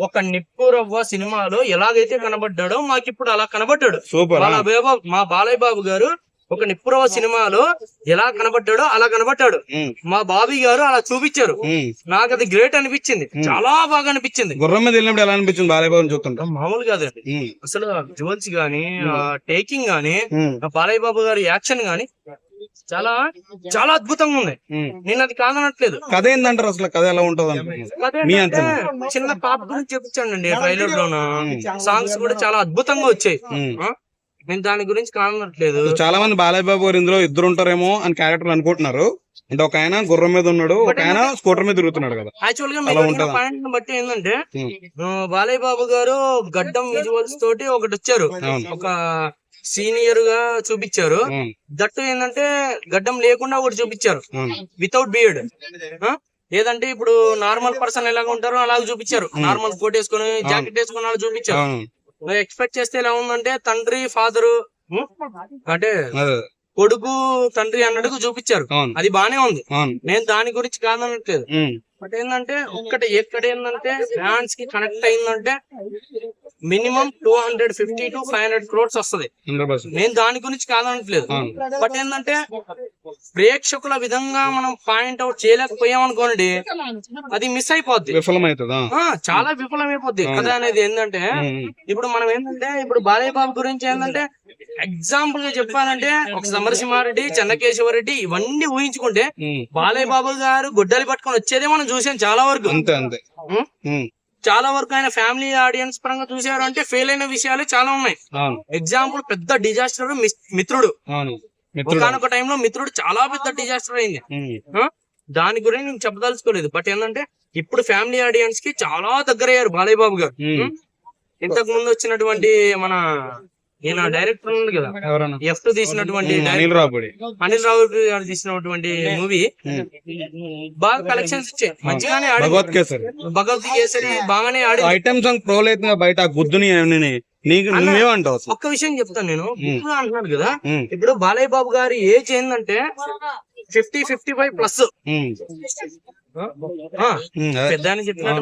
ఒక నిప్పు రవ్వ సినిమాలో ఎలాగైతే కనబడ్డాడో మాకు ఇప్పుడు అలా కనబడ్డాడు. సూపర్ బాబు మా బాలయ్య బాబు గారు ఒక నిప్పురవ్వ సినిమాలో ఎలా కనబడ్డాడో అలా కనబడ్డాడు. మా బాబీ గారు అలా చూపించారు. నాకు అది గ్రేట్ అనిపించింది. చాలా బాగా అనిపించింది. గుర్రం మీద వెళ్ళినప్పుడు ఎలా అనిపించింది బాలయ్య చూస్తుంటా? మామూలు కాదండి. అసలు విజువల్స్ గానీ టేకింగ్ గానీ బాలయ్య బాబు గారి యాక్షన్ గానీ చాలా చాలా అద్భుతంగా ఉంది. నేను అది కాదనట్లేదు. కథ ఏందంటారు అసలు? కథ ఎలా ఉంటది చిన్న పాప గురించి చెప్పించానండి ట్రైలర్ లోన? సాంగ్స్ కూడా చాలా అద్భుతంగా వచ్చాయి? నేను దాని గురించి కాదనట్లేదు. చాలా మంది బాలయ్య బాబు గారు ఇందులో ఇద్దరు ఉంటారేమో అని క్యారెక్టర్ అనుకుంటున్నారు. అంటే ఒక ఆయన గుర్రం మీద ఉన్నాడు ఒక ఆయన స్కూటర్ మీద తిరుగుతున్నాడు కదా. యాక్చువల్గా? పాయింట్ బట్టి ఏంటంటే బాలయ్య బాబు గారు గడ్డం విజువల్స్ తోటి ఒకటి వచ్చారు. ఒక సీనియర్గా చూపించారు దట్టు ఏంటంటే గడ్డం లేకుండా ఒకటి చూపించారు. వితౌట్ బియర్డ్ లేదంటే ఇప్పుడు నార్మల్ పర్సన్ ఎలాగ ఉంటారో అలాగ చూపించారు. నార్మల్ కోట్ వేసుకొని జాకెట్ వేసుకొని అలా చూపించారు. ఎక్స్పెక్ట్ చేస్తే ఎలా ఉందంటే తండ్రి ఫాదరు అంటే కొడుకు తండ్రి అన్నట్టుగా చూపించారు. అది బానే ఉంది. నేను దాని గురించి కాదనట్లేదు. బట్ ఏంటంటే ఒక్కటి ఎక్కడ ఏంటంటే ఫ్యాన్స్కి కనెక్ట్ అయిందంటే minimum two hundred fifty to five hundred crores వస్తది. 100%. నేను దాని గురించి కాదనట్లేదు. బట్ ఏంటంటే ప్రేక్షకుల విధంగా మనం పాయింట్ అవుట్ చేయలేకపోయాం అనుకోండి అది మిస్ అయిపోద్ది. చాలా విఫలమైపోద్ది. కథ అనేది ఏంటంటే ఇప్పుడు మనం ఏంటంటే ఇప్పుడు బాలయ్య బాబు గురించి ఏంటంటే ఎగ్జాంపుల్గా చెప్పాలంటే ఒక సమరసింహారెడ్డి చెన్నకేశవరెడ్డి ఇవన్నీ ఊహించుకుంటే బాలయ్య బాబు గారు గుడ్డలు పట్టుకొని వచ్చేదే మనం చూసాం చాలా వరకు. అంతే అంతే. చాలా వరకు ఆయన ఫ్యామిలీ ఆడియన్స్ పరంగా చూసారు అంటే ఫెయిల్ అయిన విషయాలు చాలా ఉన్నాయి. అవును. ఎగ్జాంపుల్ పెద్ద డిజాస్టర్ మిత్రుడు. ఒకనొక టైంలో మిత్రుడు చాలా పెద్ద డిజాస్టర్ అయింది? దాని గురించి నేను చెప్పదలుచుకోలేదు. బట్ ఏంటంటే ఇప్పుడు ఫ్యామిలీ ఆడియన్స్కి చాలా దగ్గరయ్యారు బాలయ్య బాబు గారు. ఇంతకు ముందు వచ్చినటువంటి మన ఈయన డైరెక్టర్ ఉంది కదా. ఎఫ్ టూ తీసినటువంటి అనిల్ రావుపూడి. అనిల్ రావు గారు తీసినటువంటి మూవీ. బాగా కలెక్షన్స్ ఇచ్చాయి మంచిగానే ఆడి భగవత్ కేసరి. బాగానే ఆడి ఐటమ్ సాంగ్ ప్రోల్ అవుతుంది బయట గుద్దుని అవన్నీ. నీకు నువ్వేమంటావు అసలు? ఒక్క విషయం చెప్తాను నేను. ఇప్పుడు అంటున్నాను కదా ఇప్పుడు బాలయ్య బాబు గారి ఏజ్ ఏంటంటే ఫిఫ్టీ ఫిఫ్టీ ఫైవ్ ప్లస్. పెద్ద అని చెప్పినట్టు